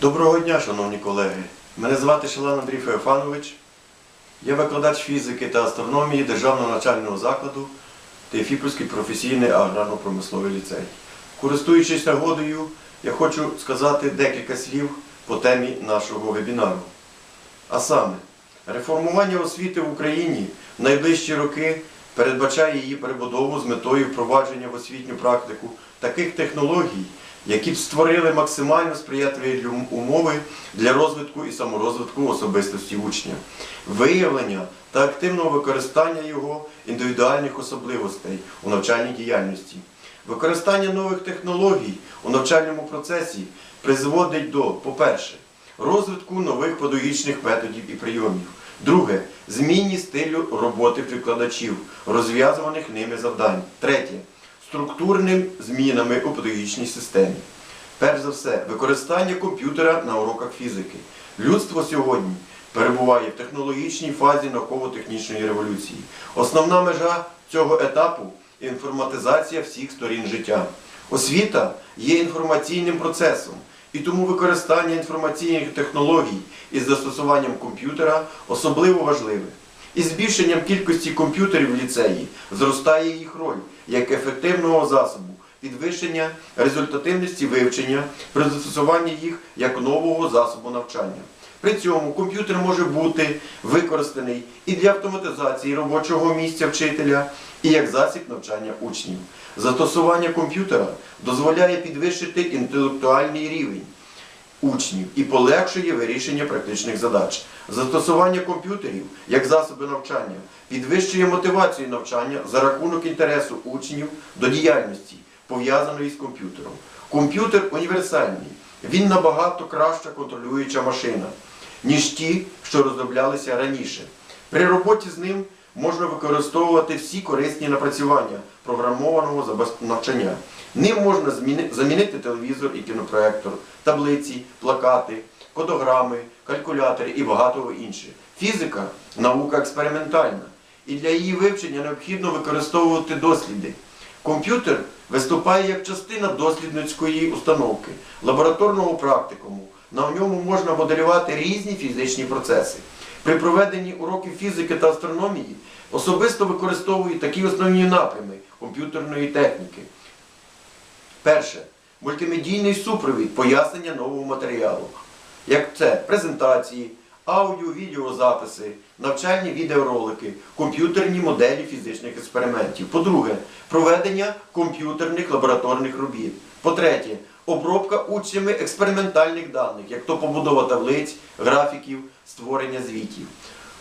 Доброго дня, шановні колеги. Мене звати Шалан Андрій Феофанович. Я викладач фізики та астрономії Державного навчального закладу Теофіпольський професійний аграрно-промисловий ліцей. Користуючись нагодою, я хочу сказати декілька слів по темі нашого вебінару. А саме, реформування освіти в Україні в найближчі роки передбачає її перебудову з метою впровадження в освітню практику таких технологій, які б створили максимально сприятливі умови для розвитку і саморозвитку особистості учня, виявлення та активного використання його індивідуальних особливостей у навчальній діяльності. Використання нових технологій у навчальному процесі призводить до, по-перше, розвитку нових педагогічних методів і прийомів. Друге зміні стилю роботи викладачів, розв'язуваних ними завдань. Третє структурним змінами у педагогічній системі. Перш за все, використання комп'ютера на уроках фізики. Людство сьогодні перебуває в технологічній фазі науково-технічної революції. Основна межа цього етапу інформатизація всіх сторін життя. Освіта є інформаційним процесом, і тому використання інформаційних технологій із застосуванням комп'ютера особливо важливе. Із збільшенням кількості комп'ютерів в ліцеї зростає їх роль як ефективного засобу підвищення результативності вивчення при застосуванні їх як нового засобу навчання. При цьому комп'ютер може бути використаний і для автоматизації робочого місця вчителя, і як засіб навчання учнів. Застосування комп'ютера дозволяє підвищити інтелектуальний рівень учнів і полегшує вирішення практичних задач. Застосування комп'ютерів як засоби навчання підвищує мотивацію навчання за рахунок інтересу учнів до діяльності, пов'язаної з комп'ютером. Комп'ютер універсальний, він набагато краща контролююча машина, ніж ті, що розроблялися раніше. При роботі з ним можна використовувати всі корисні напрацювання програмованого навчання. Ним можна замінити телевізор і кінопроектор, таблиці, плакати, кодограми, калькулятори і багато інше. Фізика наука експериментальна, і для її вивчення необхідно використовувати досліди. Комп'ютер виступає як частина дослідницької установки, лабораторного практикуму. На ньому можна моделювати різні фізичні процеси. При проведенні уроків фізики та астрономії особисто використовую такі основні напрями комп'ютерної техніки. Перше. Мультимедійний супровід пояснення нового матеріалу. Як це презентації, аудіо, відеозаписи, навчальні відеоролики, комп'ютерні моделі фізичних експериментів. По-друге, проведення комп'ютерних лабораторних робіт. По-третє, обробка учнями експериментальних даних, як то побудова таблиць, графіків, створення звітів.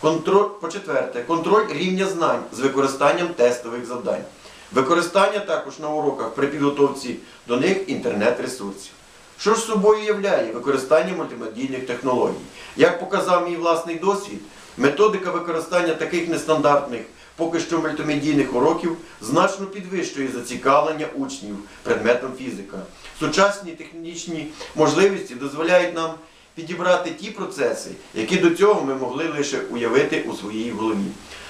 Контроль, по-четверте, контроль рівня знань з використанням тестових завдань. Використання також на уроках при підготовці до них інтернет-ресурсів. Що ж собою являє використання мультимедійних технологій? Як показав мій власний досвід, методика використання таких нестандартних, поки що мультимедійних уроків значно підвищує зацікавлення учнів предметом фізика. Сучасні технічні можливості дозволяють нам підібрати ті процеси, які до цього ми могли лише уявити у своїй голові.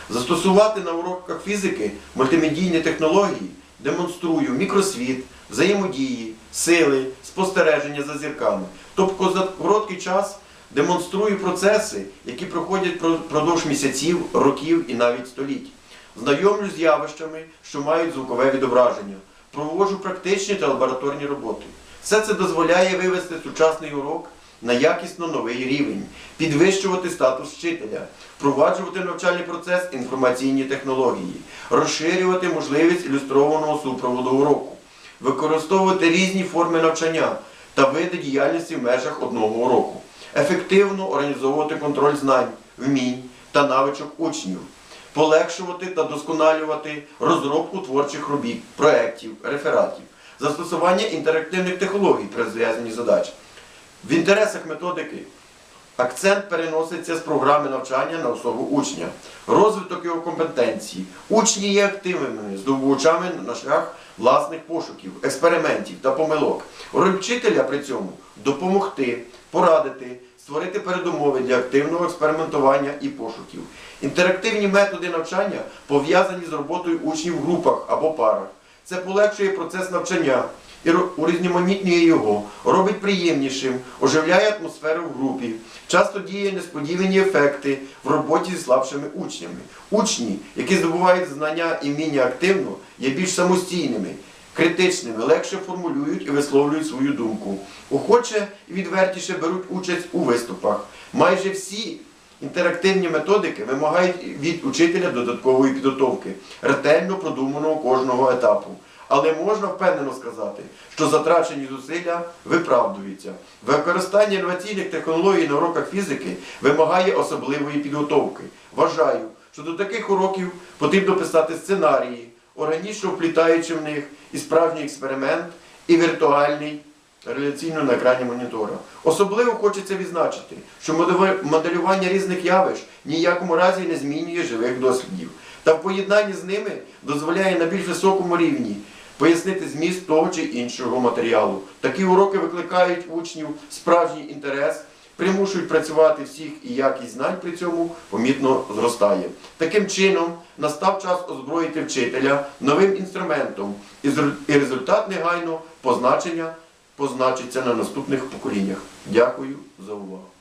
Застосувати на уроках фізики мультимедійні технології демонструю мікросвіт, взаємодії, сили, спостереження за зірками. Тобто за короткий час демонструю процеси, які проходять впродовж місяців, років і навіть століть. Знайомлю з явищами, що мають звукове відображення, проводжу практичні та лабораторні роботи. Все це дозволяє вивести сучасний урок на якісно новий рівень, підвищувати статус вчителя, впроваджувати навчальний процес інформаційні технології, розширювати можливість ілюстрованого супроводу уроку, використовувати різні форми навчання та види діяльності в межах одного уроку, ефективно організовувати контроль знань, вмінь та навичок учнів, полегшувати та досконалювати розробку творчих робіт, проєктів, рефератів, застосування інтерактивних технологій при розв'язанні задач. В інтересах методики акцент переноситься з програми навчання на особу учня, розвиток його компетенцій. Учні є активними здобувачами на шлях власних пошуків, експериментів та помилок. Роль вчителя при цьому допомогти, порадити, створити передумови для активного експериментування і пошуків. Інтерактивні методи навчання пов'язані з роботою учнів в групах або парах. Це полегшує процес навчання, і урізноманітнює його, робить приємнішим, оживляє атмосферу в групі, часто діє несподівані ефекти в роботі зі слабшими учнями. Учні, які здобувають знання і вміння активно, є більш самостійними, критичними, легше формулюють і висловлюють свою думку. Охоче і відвертіше беруть участь у виступах. Майже всі інтерактивні методики вимагають від учителя додаткової підготовки, ретельно продуманого кожного етапу. Але можна впевнено сказати, що затрачені зусилля виправдуються. Використання інноваційних технологій на уроках фізики вимагає особливої підготовки. Вважаю, що до таких уроків потрібно писати сценарії, органічно вплітаючи в них і справжній експеримент, і віртуальний реляційно на екрані монітора. Особливо хочеться відзначити, що моделювання різних явищ ніякому разі не змінює живих дослідів, та в поєднанні з ними дозволяє на більш високому рівні пояснити зміст того чи іншого матеріалу. Такі уроки викликають учнів справжній інтерес, примушують працювати всіх і якість знань при цьому помітно зростає. Таким чином настав час озброїти вчителя новим інструментом, і результат негайно позначення позначиться на наступних поколіннях. Дякую за увагу.